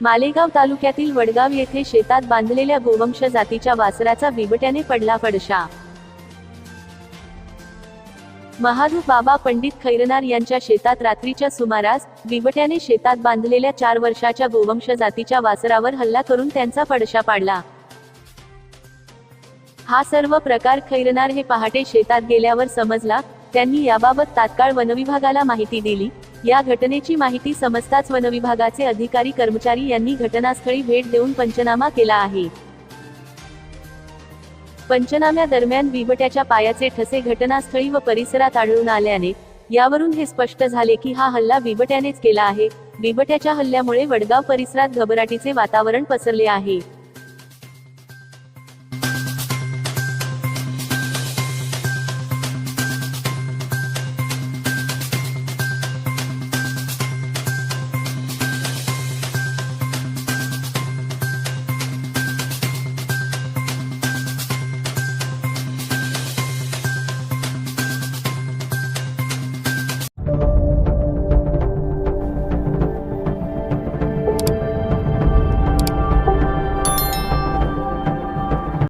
मालेगाव तालुक्यातील वडगाव येथे शेतात बांधलेल्या गोवंश जातीच्या वासराचा बिबट्याने पडला फडशा. महादूत बाबा पंडित खैरनार यांच्या शेतात रात्रीच्या सुमारास बिबट्याने शेतात बांधलेल्या चार वर्षाच्या गोवंश जातीच्या वासरावर हल्ला करून त्यांचा पडशा पाडला. हा सर्व प्रकार खैरनार हे पहाटे शेतात गेल्यावर समजला त्यांनी याबाबत तात्काळ वनविभागाला माहिती दिली या घटनेची माहिती समजताच वनविभागाचे अधिकारी कर्मचारी यांनी घटनास्थळी भेट देऊन पंचनामा केला आहे. पंचनाम्यादरम्यान बिबट्याच्या पायाचे ठसे घटनास्थळी व परिसरात आढळून आल्याने यावरून हे स्पष्ट झाले की हा हल्ला बिबट्यानेच केला आहे. बिबट्याच्या हल्ल्यामुळे वडगाव परिसरात घबराटीचे वातावरण पसरले आहे.